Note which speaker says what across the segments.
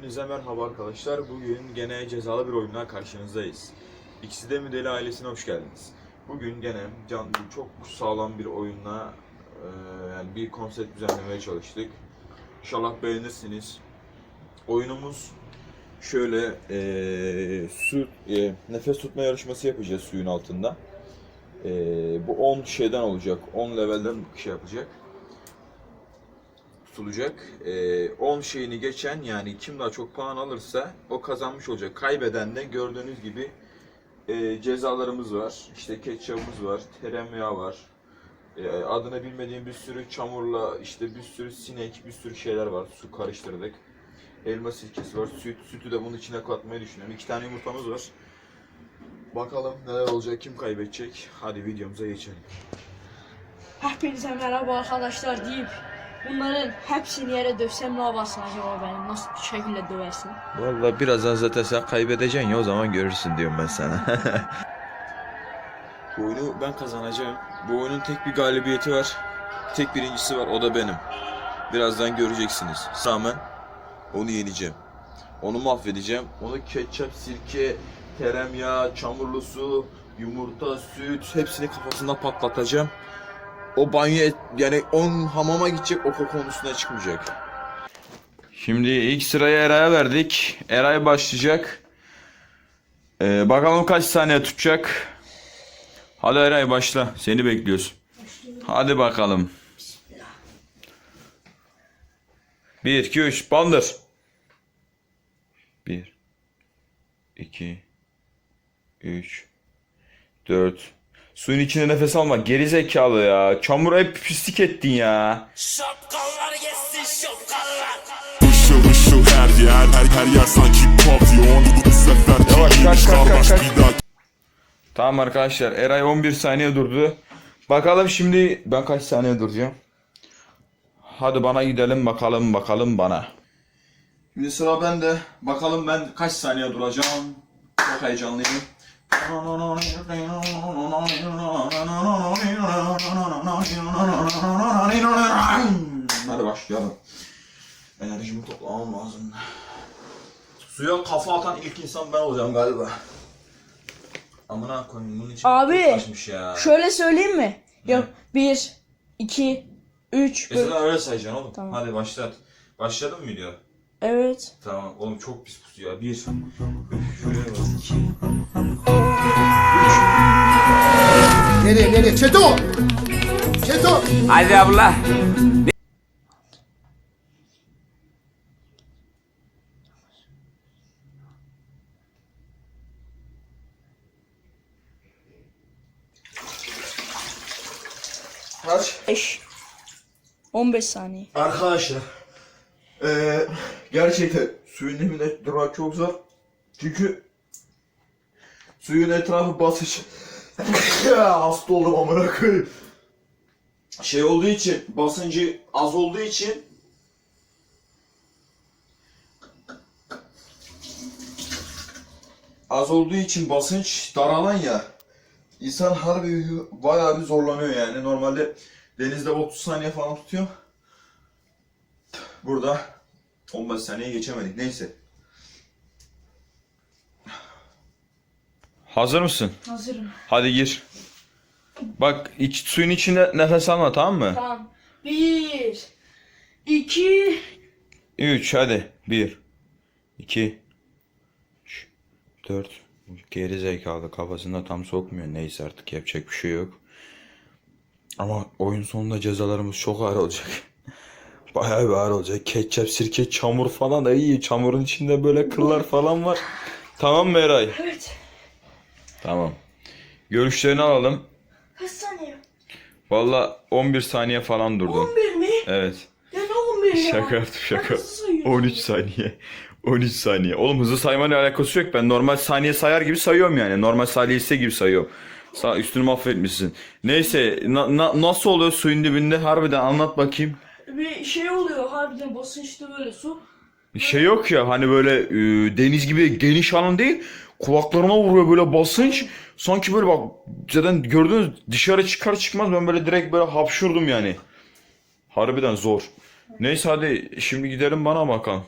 Speaker 1: Hepinize merhaba arkadaşlar. Bugün gene cezalı bir oyunla karşınızdayız. İkisi de müdeli ailesine hoş geldiniz. Bugün gene canlı çok sağlam bir oyunla e, yani bir konsept düzenlemeye çalıştık. İnşallah beğenirsiniz. Oyunumuz şöyle e, su e, nefes tutma yarışması yapacağız suyun altında. E, bu 10 şeyden olacak. 10 levelden şey yapacak tutulacak. 10 e, ee, şeyini geçen yani kim daha çok puan alırsa o kazanmış olacak. Kaybeden de gördüğünüz gibi e, cezalarımız var. İşte ketçabımız var, tereyağı var. E, adını bilmediğim bir sürü çamurla işte bir sürü sinek, bir sürü şeyler var. Su karıştırdık. Elma sirkesi var, süt. Sütü de bunun içine katmayı düşünüyorum. İki tane yumurtamız var. Bakalım neler olacak, kim kaybedecek. Hadi videomuza geçelim.
Speaker 2: Hepinize merhaba arkadaşlar deyip Bunların hepsini yere dövsem ne yaparsın acaba beni? Nasıl bir şekilde döversin?
Speaker 1: Valla birazdan zaten sen kaybedeceksin ya o zaman görürsün diyorum ben sana. Bu oyunu ben kazanacağım. Bu oyunun tek bir galibiyeti var. Tek birincisi var o da benim. Birazdan göreceksiniz. Rağmen onu yeneceğim. Onu mahvedeceğim. Onu ketçap, sirke, tereyağı, çamurlu su, yumurta, süt hepsini kafasında patlatacağım o banyo et, yani on hamama gidecek o konusuna çıkmayacak. Şimdi ilk sırayı Eray'a verdik. Eray başlayacak. Ee, bakalım kaç saniye tutacak. Hadi Eray başla. Seni bekliyoruz. Hadi bakalım. 1, 2, 3. Bandır. 1, 2, 3, 4, Suyun içine nefes alma. Geri zekalı ya. Çamur hep pislik ettin ya. Şapkallar yesin şapkallar. Işıl ışıl her yer her, her yer sanki pavyon Bu sefer Yavaş kaç kalk kalk kalk. Tamam arkadaşlar Eray 11 saniye durdu. Bakalım şimdi ben kaç saniye duracağım. Hadi bana gidelim bakalım bakalım bana. Şimdi sıra bende. Bakalım ben kaç saniye duracağım. Çok heyecanlıyım. Hadi başlayalım. Enerjimi toplamam lazım. Suya kafa atan ilk insan ben olacağım galiba. Amına koyayım bunun için
Speaker 2: Abi kaçmış ya. şöyle söyleyeyim mi? Yok 1, 2, 3,
Speaker 1: Mesela öyle sayacaksın oğlum. Tamam. Hadi başlat. Başladın mı video? Evet. Tamam oğlum çok pis pusu ya. Bir, şuraya bak. Nereye nereye? Çeto!
Speaker 3: Çeto! Hadi abla.
Speaker 2: Kaç? Beş. 15 saniye.
Speaker 1: Arkadaşlar ee, gerçekten suyun dibinde durmak çok zor. Çünkü suyun etrafı basış. Hasta oldum amına koyayım. Şey olduğu için, basıncı az olduğu için az olduğu için basınç daralan ya. İnsan harbi bayağı bir zorlanıyor yani. Normalde denizde 30 saniye falan tutuyor. Burada 15 saniye geçemedik. Neyse. Hazır mısın? Hazırım. Hadi gir. Bak iç, suyun içinde nefes alma tamam mı?
Speaker 2: Tamam. Bir, iki,
Speaker 1: üç hadi. Bir, iki, üç, dört. Geri zekalı kafasında tam sokmuyor. Neyse artık yapacak bir şey yok. Ama oyun sonunda cezalarımız çok ağır olacak. Bayağı bir ağır olacak. Ketçap, sirke, çamur falan. Ay çamurun içinde böyle kıllar falan var. Tamam mı Eray? Evet. Tamam. Görüşlerini alalım. Kaç saniye? Valla 11 saniye falan durdu. 11 mi? Evet.
Speaker 2: Ya ne 11 ya? Şaka yaptım
Speaker 1: şaka. 13 saniye. 13 saniye. Oğlum hızlı saymayla alakası yok. Ben normal saniye sayar gibi sayıyorum yani. Normal salise gibi sayıyorum. Sa üstünü mahvetmişsin. Neyse na- na- nasıl oluyor suyun dibinde? Harbiden anlat bakayım
Speaker 2: bir şey oluyor harbiden basınçta böyle su.
Speaker 1: Bir şey yok ya hani böyle e, deniz gibi geniş alan değil. Kulaklarına vuruyor böyle basınç. Sanki böyle bak zaten gördünüz dışarı çıkar çıkmaz ben böyle direkt böyle hapşurdum yani. Harbiden zor. Neyse hadi şimdi gidelim bana bakalım.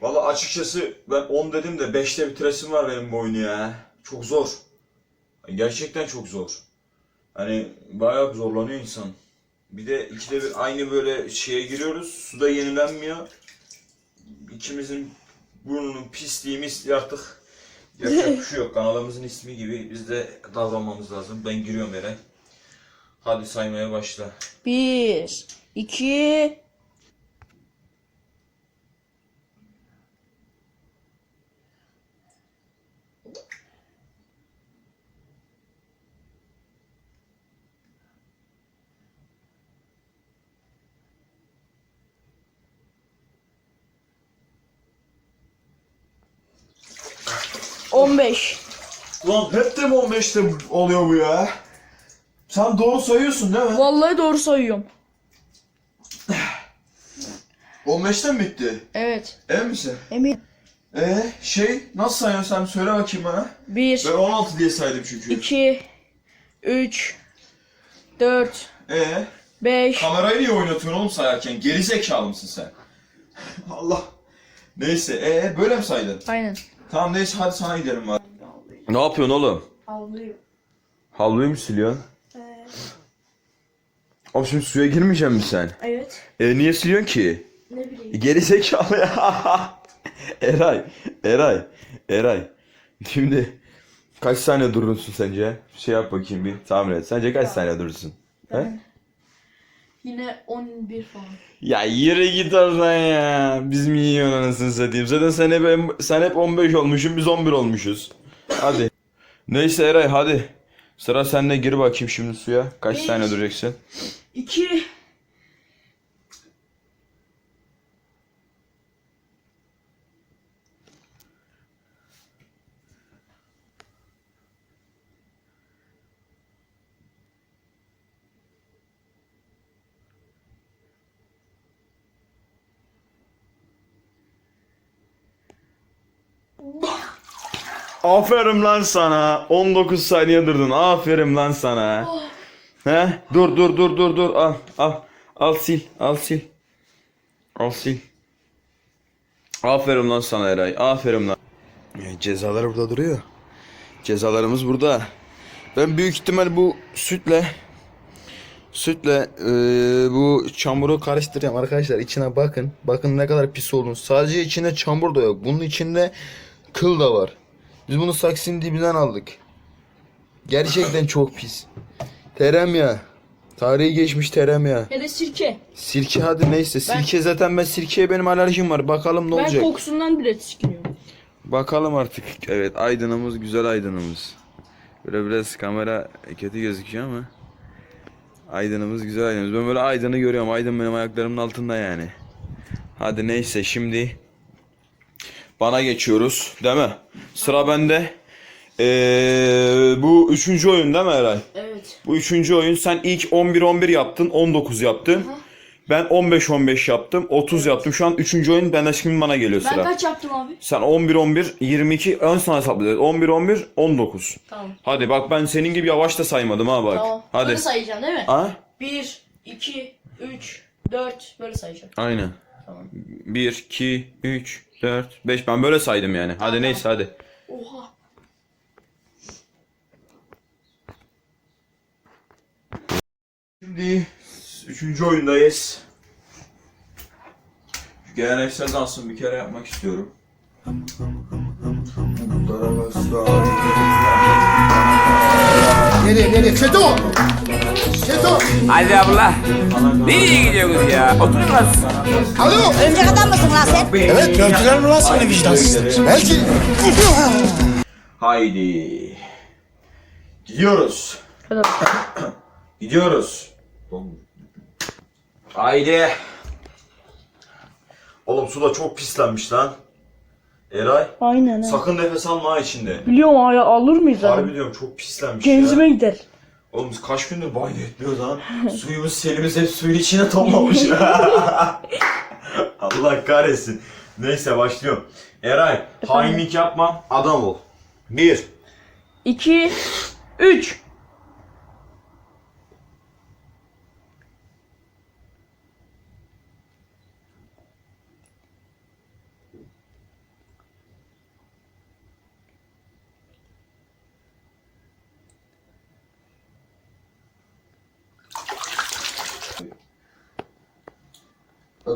Speaker 1: Valla açıkçası ben 10 dedim de 5'te bitiresim var benim bu oyunu ya. Çok zor. Gerçekten çok zor. Hani bayağı zorlanıyor insan. Bir de ikide bir aynı böyle şeye giriyoruz. Suda yenilenmiyor. İkimizin burnunun pisliği misli artık yapacak bir şey yok. Kanalımızın ismi gibi biz de davranmamız lazım. Ben giriyorum yere. Hadi saymaya başla.
Speaker 2: Bir, iki, 15.
Speaker 1: Ulan hep de mi 15'te oluyor bu ya? Sen doğru sayıyorsun değil mi?
Speaker 2: Vallahi doğru sayıyorum.
Speaker 1: 15'te mi bitti? Evet. Emin misin? Emin. Ee şey nasıl sayıyorsun sen söyle bakayım bana. 1 Ben 16 diye saydım çünkü.
Speaker 2: 2 3 4 Ee 5
Speaker 1: kamerayı niye oynatıyorsun oğlum sayarken? Geri zekalı mısın sen? Allah. Neyse ee böyle mi saydın? Aynen. Tamam neyse hadi sana gidelim var. Ne yapıyorsun oğlum? Havluyum. Havluyu mu siliyorsun? Evet. Oğlum şimdi suya girmeyecek misin sen? Evet. E niye siliyorsun ki? Ne bileyim. E, geri zekalı ya. Eray, Eray, Eray. Şimdi kaç saniye durursun sence? Şey yap bakayım bir tamir et. Sence kaç saniye durursun? He?
Speaker 2: Yine 11 falan.
Speaker 1: Ya yere git oradan ya. Biz mi yiyorsun anasını satayım. Zaten sen hep, sen hep 15 olmuşsun biz 11 olmuşuz. Hadi. Neyse Eray hadi. Sıra sende gir bakayım şimdi suya. Kaç Beş, tane duracaksın? 2 Aferin lan sana. 19 saniye durdun. Aferin lan sana. Oh. He? Dur dur dur dur dur. Al al. Al sil. Al sil. Al sil. Aferin lan sana Eray. Aferin lan. Ya, cezalar burada duruyor. Cezalarımız burada. Ben büyük ihtimal bu sütle sütle e, bu çamuru karıştıracağım arkadaşlar. İçine bakın. Bakın ne kadar pis olduğunu. Sadece içinde çamur da yok. Bunun içinde kıl da var. Biz bunu Saksin dibinden aldık. Gerçekten çok pis. Terem ya. Tarihi geçmiş terem ya.
Speaker 2: Ya da sirke.
Speaker 1: Sirke hadi neyse. Ben- Sirke zaten ben sirkeye benim alerjim var. Bakalım ne Ben olacak.
Speaker 2: kokusundan bile tiskiniyorum.
Speaker 1: Bakalım artık. Evet aydınımız güzel aydınımız. Böyle biraz kamera kötü gözüküyor ama. Aydınımız güzel aydınımız. Ben böyle aydını görüyorum. Aydın benim ayaklarımın altında yani. Hadi neyse şimdi bana geçiyoruz değil mi? Sıra bende. Ee, bu üçüncü oyun değil mi Eray? Evet. Bu üçüncü oyun. Sen ilk 11-11 yaptın, 19 yaptın. Aha. Ben 15-15 yaptım, 30 yaptım. Şu an üçüncü oyun bende şimdi bana geliyor sıra. Ben
Speaker 2: kaç yaptım abi?
Speaker 1: Sen 11-11, 22 ön sana hesaplayacağız. 11-11, 19. Tamam. Hadi bak ben senin gibi yavaş da saymadım ha bak. Tamam. Hadi.
Speaker 2: Böyle sayacağım değil mi? Ha? 1, 2, 3, 4 böyle sayacağım.
Speaker 1: Aynen. Tamam. 1, 2, 3, 4, 5. Ben böyle saydım yani. Hadi neyse hadi. Oha. Şimdi üçüncü oyundayız. Şu geleneksel dansımı bir kere yapmak istiyorum. Nereye nereye? Kötü
Speaker 3: Seto. Hadi abla. Nereye gidiyorsunuz ya? Oturun lan.
Speaker 2: Alo. Örümcek adam mısın lan sen?
Speaker 1: Evet gördüler mi lan seni vicdansızlar? Belki. Haydi. Gidiyoruz. Gidiyoruz. Haydi. Oğlum su da çok pislenmiş lan. Eray. Aynen. Sakın nefes alma içinde.
Speaker 2: Biliyorum ya alır mıyız abi?
Speaker 1: Harbi diyorum çok pislenmiş
Speaker 2: ya. gider.
Speaker 1: Oğlum kaç gündür banyo etmiyoruz lan. Suyumuz selimiz hep suyun içine toplamış. Allah kahretsin. Neyse başlıyorum. Eray hainlik yapma adam ol. Bir.
Speaker 2: 2 üç.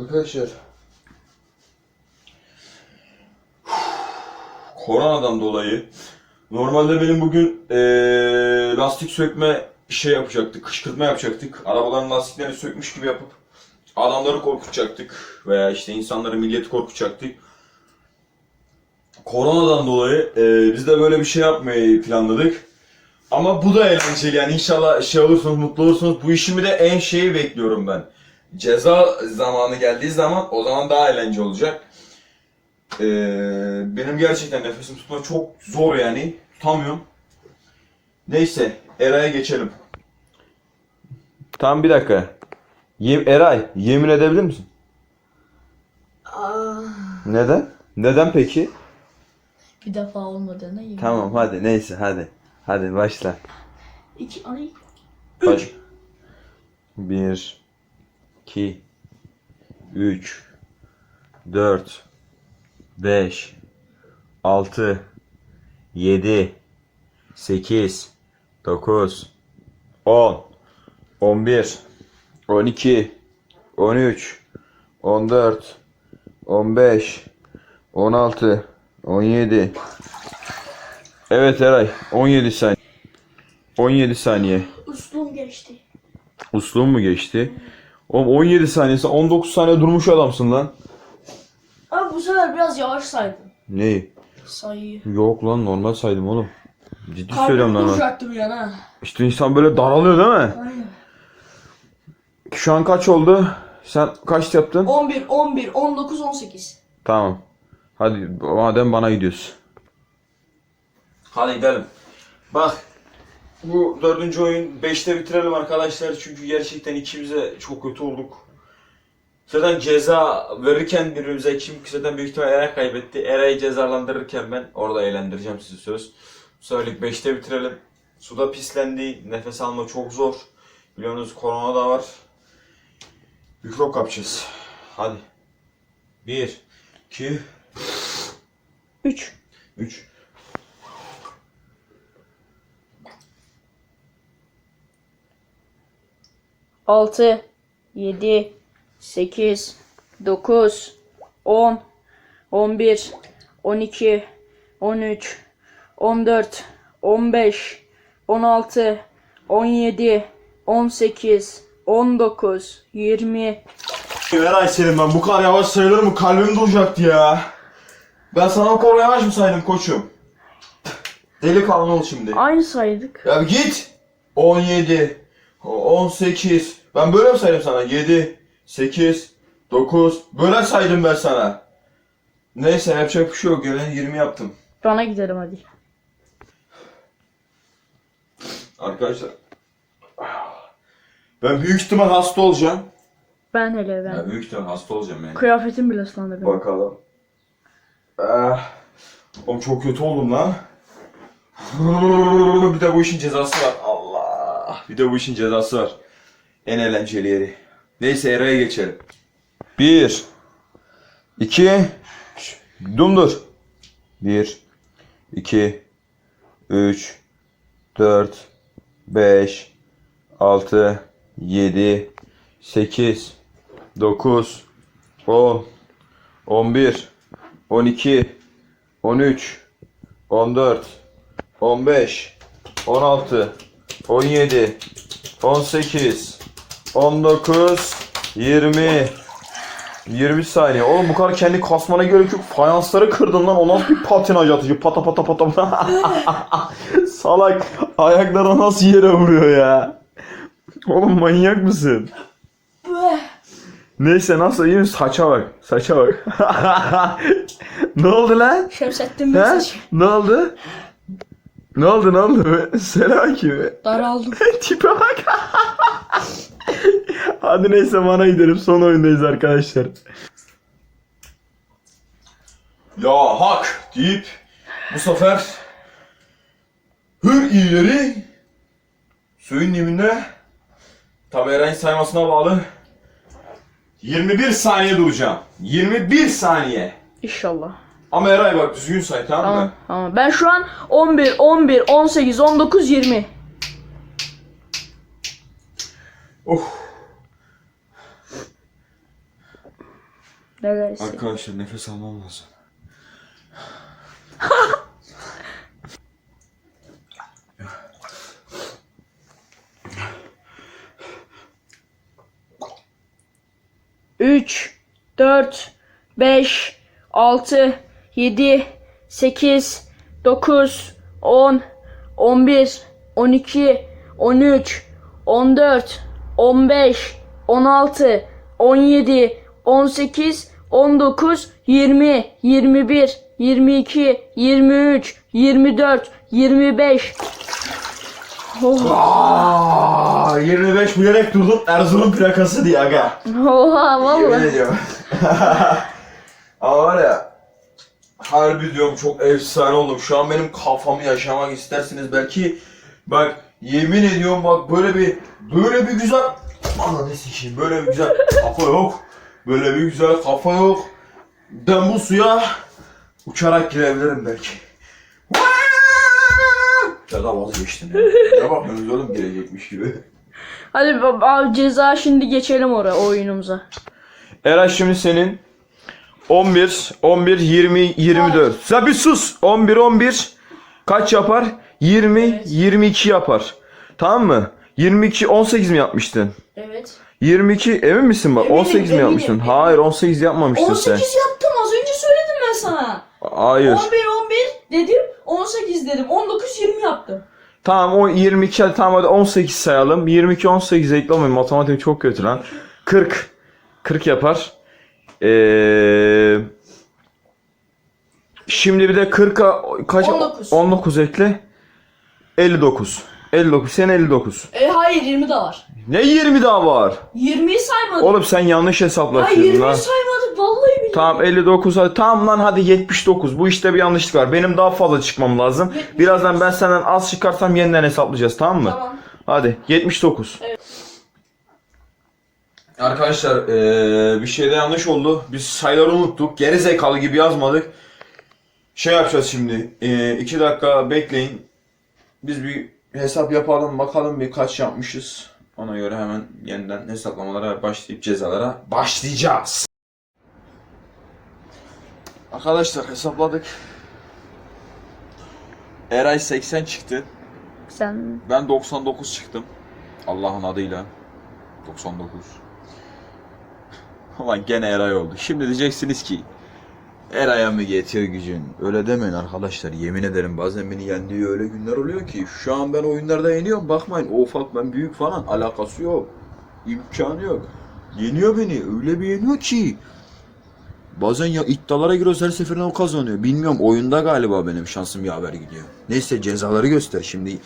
Speaker 1: Arkadaşlar koronadan dolayı normalde benim bugün ee, lastik sökme şey yapacaktık, kışkırtma yapacaktık. Arabaların lastiklerini sökmüş gibi yapıp adamları korkutacaktık veya işte insanları, milleti korkutacaktık. Koronadan dolayı e, biz de böyle bir şey yapmayı planladık. Ama bu da eğlenceli yani inşallah şey olursunuz, mutlu olursunuz. Bu işimi de en şeyi bekliyorum ben ceza zamanı geldiği zaman o zaman daha eğlence olacak. Ee, benim gerçekten nefesim tutma çok zor yani. Tutamıyorum. Neyse Eray'a geçelim. Tam bir dakika. Ye- Eray yemin edebilir misin? Aa, ah. Neden? Neden peki?
Speaker 2: bir defa olmadığına yemin
Speaker 1: Tamam hadi neyse hadi. Hadi başla.
Speaker 2: İki ay. Üç.
Speaker 1: Bir. 2 3 4 5 6 7 8 9 10 11 12 13 14 15 16 17 Evet Eray 17 saniye 17 saniye
Speaker 2: Uslum geçti.
Speaker 1: Uslum mu geçti? Oğlum 17 saniye saniyesi 19 saniye durmuş adamsın lan.
Speaker 2: Abi bu sefer biraz yavaş saydın. Neyi? Sayıyı.
Speaker 1: Yok lan normal saydım oğlum. Ciddi söylüyorum lan.
Speaker 2: Kalbim bir yana.
Speaker 1: İşte insan böyle daralıyor değil mi? Aynen. Şu an kaç oldu? Sen kaç yaptın?
Speaker 2: 11, 11, 19, 18.
Speaker 1: Tamam. Hadi madem bana gidiyorsun. Hadi gidelim. Bak bu dördüncü oyun 5'te bitirelim arkadaşlar. Çünkü gerçekten ikimize çok kötü olduk. Zaten ceza verirken birbirimize kim zaten büyük ihtimal Eray kaybetti. Eray'ı cezalandırırken ben orada eğlendireceğim sizi söz. Bu seferlik 5'te bitirelim. Suda pislendi. Nefes alma çok zor. Biliyorsunuz korona da var. Mikrop kapacağız. Hadi. 1 2 3 3
Speaker 2: 6 7 8 9 10 11 12 13 14 15 16 17 18 19 20
Speaker 1: Ver senin ben bu kadar yavaş sayılır mı? Kalbim duracaktı ya. Ben sana o kadar yavaş mı saydım koçum? Delikanlı ol şimdi.
Speaker 2: Aynı saydık.
Speaker 1: Ya bir git. 17, 18. Ben böyle mi saydım sana? 7, 8, 9. Böyle saydım ben sana. Neyse yapacak bir şey yok. Gelen 20 yaptım.
Speaker 2: Bana gidelim hadi.
Speaker 1: Arkadaşlar. Ben büyük ihtimal hasta olacağım.
Speaker 2: Ben hele ben. Ya
Speaker 1: büyük ihtimal hasta olacağım yani.
Speaker 2: Kıyafetim bile ıslandı benim.
Speaker 1: Bakalım. Ah. Oğlum çok kötü oldum lan. bir de bu işin cezası var. Ah bir de bu işin cezası var. En eğlenceli yeri. Neyse Eray'a geçelim. Bir. iki, Dumdur. Bir. iki, Üç. Dört. Beş. Altı. Yedi. Sekiz. Dokuz. On. On bir. On iki. On üç. On dört. On beş. On altı. 17, 18, 19, 20, 20 saniye. Oğlum bu kadar kendi kasmana gerek yok. Fayansları kırdın lan. O nasıl bir patinaj atıcı? Pata pata pata. Salak. Ayaklara nasıl yere vuruyor ya? Oğlum manyak mısın? Neyse nasıl iyi Saça bak. Saça bak. ne oldu lan?
Speaker 2: Şemsettin Bey saçı.
Speaker 1: Ne oldu? Ne oldu ne oldu be? Selam gibi. Daraldım. Tipe bak. Hadi neyse mana gidelim son oyundayız arkadaşlar. Ya hak deyip bu sefer hır ileri suyun dibinde tabi Eren'in saymasına bağlı 21 saniye duracağım. 21 saniye. İnşallah. Ama Eray bak düzgün say tamam, mı? tamam. Ben şu an 11, 11, 18, 19, 20. Of. Neler istiyor? Arkadaşlar nefes almam lazım. Üç, dört, beş, altı, 7, 8, 9, 10, 11, 12, 13, 14, 15, 16, 17, 18, 19, 20, 21, 22, 23, 24, 25. Oha. Aa, 25 bilerek durdum. Erzurum'un plakası diye aga. Oha Yemin vallahi. ediyorum. Ama var ya Harbi diyorum çok efsane oldum. Şu an benim kafamı yaşamak istersiniz belki. Bak yemin ediyorum bak böyle bir böyle bir güzel ananı sikeyim böyle bir güzel kafa yok. Böyle bir güzel kafa yok. Ben bu suya uçarak girebilirim belki. Ya da vazgeçtim ya. Ya bak ben oğlum girecekmiş gibi. Hadi baba ceza şimdi geçelim oraya oyunumuza. Eray şimdi senin 11, 11, 20, 24. Sen bir sus. 11, 11. Kaç yapar? 20, 22 yapar. Tamam mı? 22, 18 mi yapmıştın? Evet. 22 emin misin bak? Eminim, 18 mi yapmıştın? eminim. Hayır 18 yapmamıştın 18 sen. yaptım az önce söyledim ben sana. Hayır. 11 11 dedim 18 dedim 19 20 yaptım. Tamam o 22 hadi tamam hadi 18 sayalım. 22 18 eklemeyin matematik çok kötü lan. 40 40 yapar. Ee, şimdi bir de 40'a kaç? 19. 19 ekle. 59. 59 sen 59. E hayır 20 daha var. Ne 20 daha var? 20'yi saymadım. Oğlum sen yanlış hesaplaşıyorsun Hayır 20'yi saymadık vallahi billahi. Tamam 59 hadi tamam lan hadi 79. Bu işte bir yanlışlık var. Benim daha fazla çıkmam lazım. 79. Birazdan ben senden az çıkarsam yeniden hesaplayacağız tamam mı? Tamam. Hadi 79. Evet. Arkadaşlar ee, bir şeyde yanlış oldu. Biz sayıları unuttuk. Geri zekalı gibi yazmadık. Şey yapacağız şimdi. 2 iki dakika bekleyin. Biz bir hesap yapalım. Bakalım bir kaç yapmışız. Ona göre hemen yeniden hesaplamalara başlayıp cezalara başlayacağız. Arkadaşlar hesapladık. Eray 80 çıktı. Sen Ben 99 çıktım. Allah'ın adıyla. 99. Ulan gene Eray oldu. Şimdi diyeceksiniz ki Eray'a mı yetiyor gücün? Öyle demeyin arkadaşlar. Yemin ederim bazen beni yendiği öyle günler oluyor ki şu an ben oyunlarda yeniyorum. Bakmayın o ufak ben büyük falan alakası yok. İmkanı yok. Yeniyor beni. Öyle bir yeniyor ki. Bazen ya iddialara giriyoruz her seferinde o kazanıyor. Bilmiyorum oyunda galiba benim şansım yaver gidiyor. Neyse cezaları göster şimdi.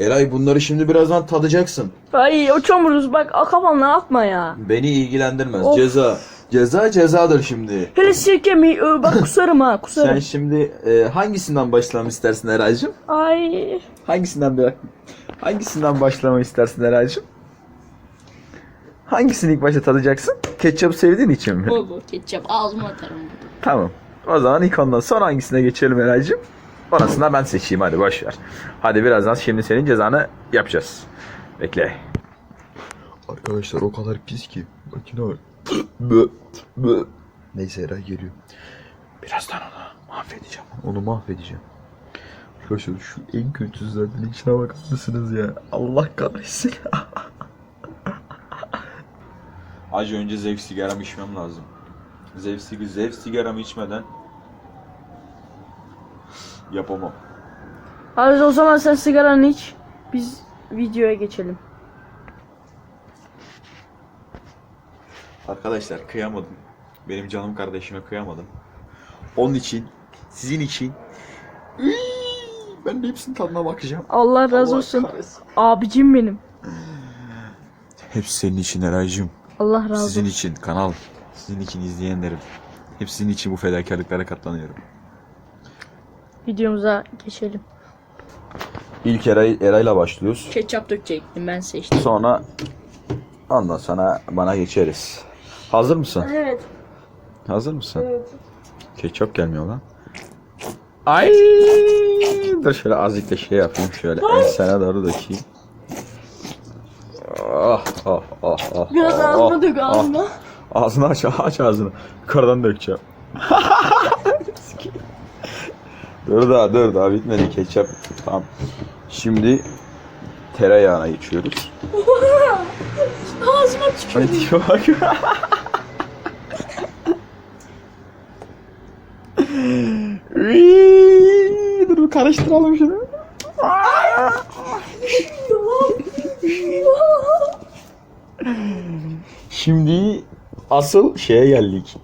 Speaker 1: Eray bunları şimdi birazdan tadacaksın. Ay o çamuruz bak kafamdan atma ya. Beni ilgilendirmez. Of. Ceza. Ceza cezadır şimdi. Hele sirke mi? Bak kusarım ha kusarım. Sen şimdi e, hangisinden başlamamı istersin Eray'cığım? Ay. Hangisinden bir Hangisinden başlamamı istersin Eray'cığım? Hangisini ilk başta tadacaksın? Ketçap sevdiğin için mi? Bu bu ketçap ağzıma atarım. Tamam. O zaman ilk ondan sonra hangisine geçelim Eray'cığım? Orasında ben seçeyim hadi boş ver. Hadi birazdan şimdi senin cezanı yapacağız. Bekle. Arkadaşlar o kadar pis ki makine var. Neyse Eray geliyor. Birazdan onu mahvedeceğim. Onu mahvedeceğim. Arkadaşlar şu en kötüsüzlerden içine bakar mısınız ya? Allah kahretsin. Acı önce zevk sigaramı içmem lazım. Zevk, zevk sigaramı içmeden Yapamam. Arzu o zaman sen sigaranı iç. Biz videoya geçelim. Arkadaşlar kıyamadım. Benim canım kardeşime kıyamadım. Onun için, sizin için ben de hepsini tadına bakacağım. Allah razı Allah olsun. Kahretsin. Abicim benim. Hepsi senin için Eraycığım. Allah razı olsun. Sizin için kanal, sizin için izleyenlerim. Hepsinin için bu fedakarlıklara katlanıyorum videomuza geçelim. İlk Eray, Eray'la başlıyoruz. Ketçap dökecektim ben seçtim. Sonra anla sana bana geçeriz. Hazır mısın? Evet. Hazır mısın? Evet. Ketçap gelmiyor lan. Ay! Dur şöyle azıcık da şey yapayım şöyle Ay. ensene doğru dökeyim. Ah ah ah ah. Biraz ah, ağzına ah, dök ah. ağzına. Ah. Ağzını aç aç ağzını. Yukarıdan dökeceğim. Dur daha dur daha bitmedi ketçap. Tamam. Şimdi tereyağına geçiyoruz. Ağzıma tükürdü. Hadi bak. dur karıştıralım şunu. Şimdi asıl şeye geldik.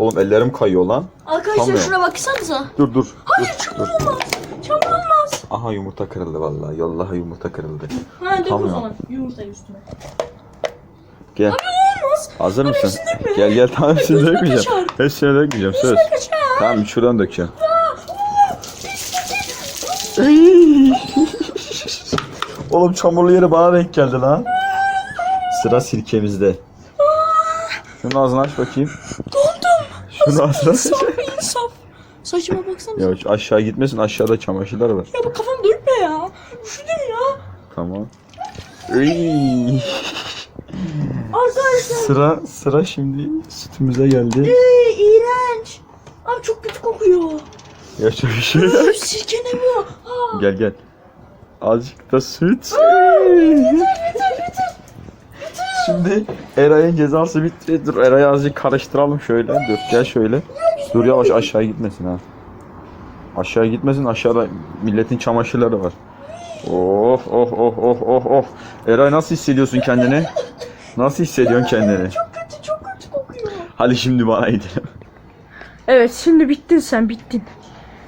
Speaker 1: Oğlum ellerim kayıyor lan. Arkadaşlar Tamam. şuna baksanıza. Dur dur. Hayır dur, çamur dur. olmaz. Çamur olmaz. Aha yumurta kırıldı vallahi. Yallah yumurta kırıldı. Ha dök Tamam. o zaman yumurtayı üstüme. Gel. Abi Olmaz. Hazır mısın? hepsini Gel gel tamam hepsini Gözüme dökmeyeceğim. kaçar. Hepsini dökmeyeceğim söz. Kaçar. Tamam şuradan dökeceğim. Iyy. Oğlum çamurlu yeri bana denk geldi lan. Sıra sirkemizde. Şunun ağzını aç bakayım. Şunu İnsaf be insaf. Saçıma baksana. Ya aşağı gitmesin aşağıda çamaşırlar var. Ya bu kafam dönme ya. Üşüdüm ya. Tamam. Arkadaşlar. Sıra sıra şimdi sütümüze geldi. Ee, iğrenç. Abi çok kötü kokuyor. Ya çok bir şey yok. Sirke ne bu? Ha. Gel gel. Azıcık da süt. Iy. Yeter yeter yeter. Şimdi Eray'ın cezası bitti. Dur Eray'ı azıcık karıştıralım şöyle. Dur gel şöyle. Dur yavaş aşağı gitmesin ha. Aşağı gitmesin aşağıda milletin çamaşırları var. Of of of of of of. Eray nasıl hissediyorsun kendini? Nasıl hissediyorsun kendini? Çok kötü çok kötü kokuyor. Hadi şimdi bana gidelim. Evet şimdi bittin sen bittin.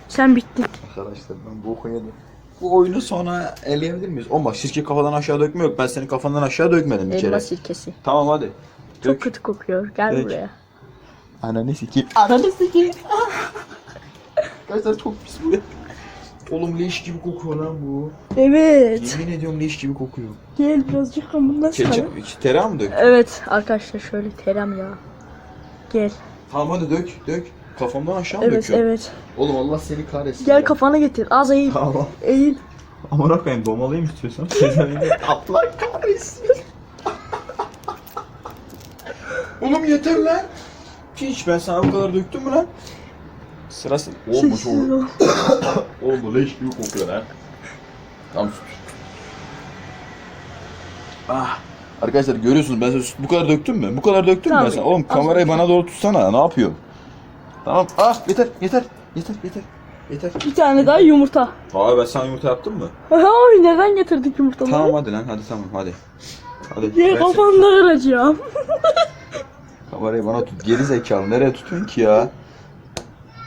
Speaker 1: Sen bittin. Arkadaşlar ben bu okuyordum bu oyunu sonra eleyebilir miyiz? Olma sirke kafadan aşağı dökme yok. Ben senin kafandan aşağı dökmedim bir kere. Elma sirkesi. Tamam hadi. Çok Dök. kötü kokuyor. Gel Dök. buraya. Ananı sikeyim. Ananı sikeyim. Arkadaşlar çok pis bu Oğlum leş gibi kokuyor lan bu. Evet. Yemin ediyorum leş gibi kokuyor. Gel birazcık ama bundan sonra. Ketçap, tereyağı mı dök? Evet arkadaşlar şöyle terem ya. Gel. Tamam hadi dök, dök. Kafamdan aşağı mı Evet döküyorsun? evet. Oğlum Allah seni kahretsin. Gel ya. kafana getir. Az eğil. Tamam. Eğil. Amına koyayım domalayayım istiyorsan. Tezahürde Allah kahretsin. Oğlum yeter lan. Piç ben sana bu kadar döktüm mü lan? Sırası... Oğlum bu çok... Sessiz ol. Oğlum bu leş gibi kokuyor lan. Tamam. süt. Ah. Arkadaşlar görüyorsunuz ben bu kadar döktüm mü? Bu kadar döktüm mü Tamam. Oğlum kamerayı bana doğru tutsana. Ne yapıyorsun? Tamam. Ah yeter yeter yeter yeter. Yeter. Bir tane daha yumurta. Abi ben sana yumurta yaptın mı? Abi neden getirdik yumurtaları? Tamam hadi lan hadi tamam hadi. Hadi. Yine kafamda kıracağım. Kamerayı bana tut. Geri zekalı nereye tutuyorsun ki ya?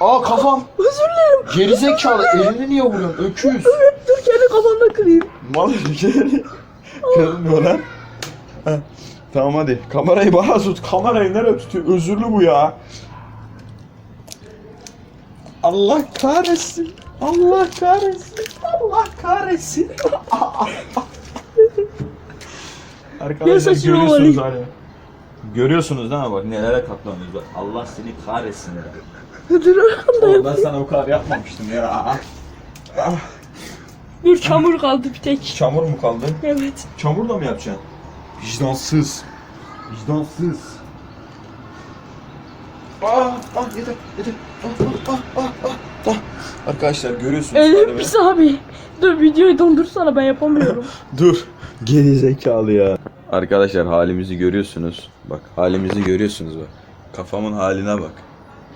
Speaker 1: Aa kafam. Özür dilerim. Geri zekalı elini niye vuruyorsun? Öküz. Dur kendi kafamda kırayım. Mal geri. Kırılmıyor lan. Tamam hadi. Kamerayı bana tut. Kamerayı nereye tutuyor? Özürlü bu ya. Allah kahretsin. Allah kahretsin. Allah kahretsin. Arkadaşlar görüyorsunuz hala. Görüyorsunuz değil mi bak nelere katlanıyoruz. Allah seni kahretsin ya. Dur Oğlum, ben sana bu kadar yapmamıştım ya. Ah. Dur çamur kaldı bir tek. Çamur mu kaldı? Evet. Çamur da mı yapacaksın? Vicdansız. Vicdansız. Ah, ah yeter, yeter. Ah. Arkadaşlar görüyorsunuz. Ölüm pis abi. Dur videoyu dondursana ben yapamıyorum. Dur. Geri zekalı ya. Arkadaşlar halimizi görüyorsunuz. Bak halimizi görüyorsunuz bak. Kafamın haline bak.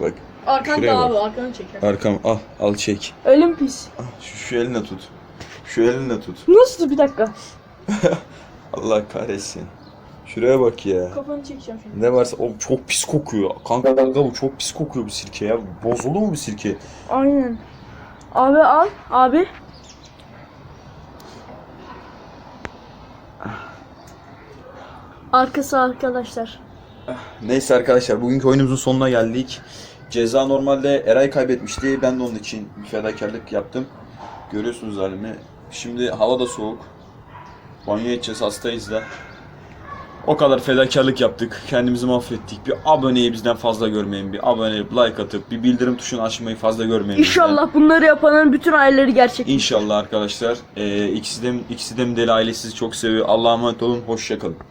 Speaker 1: Bak. Arkan da abi arkanı çeker. Arkam al al çek. Ölüm pis. Şu, şu elinle tut. Şu elinle tut. Nasıl bir dakika. Allah kahretsin. Şuraya bak ya. Kafanı çekeceğim şimdi. Ne varsa o çok pis kokuyor. Kanka kanka bu çok pis kokuyor bu sirke ya. Bozuldu mu bu sirke? Aynen. Abi al. Abi. Arkası arkadaşlar. Neyse arkadaşlar bugünkü oyunumuzun sonuna geldik. Ceza normalde Eray kaybetmişti. Ben de onun için bir fedakarlık yaptım. Görüyorsunuz halimi. Şimdi hava da soğuk. Banyo edeceğiz hastayız da. O kadar fedakarlık yaptık. Kendimizi mahvettik. Bir aboneyi bizden fazla görmeyin. Bir abone, like atıp bir bildirim tuşunu açmayı fazla görmeyin. İnşallah bizden. bunları yapanların bütün aileleri gerçek. İnşallah arkadaşlar. Ee, ikisi de, ikisi de deli ailesi sizi çok seviyor. Allah'a emanet olun. Hoşçakalın.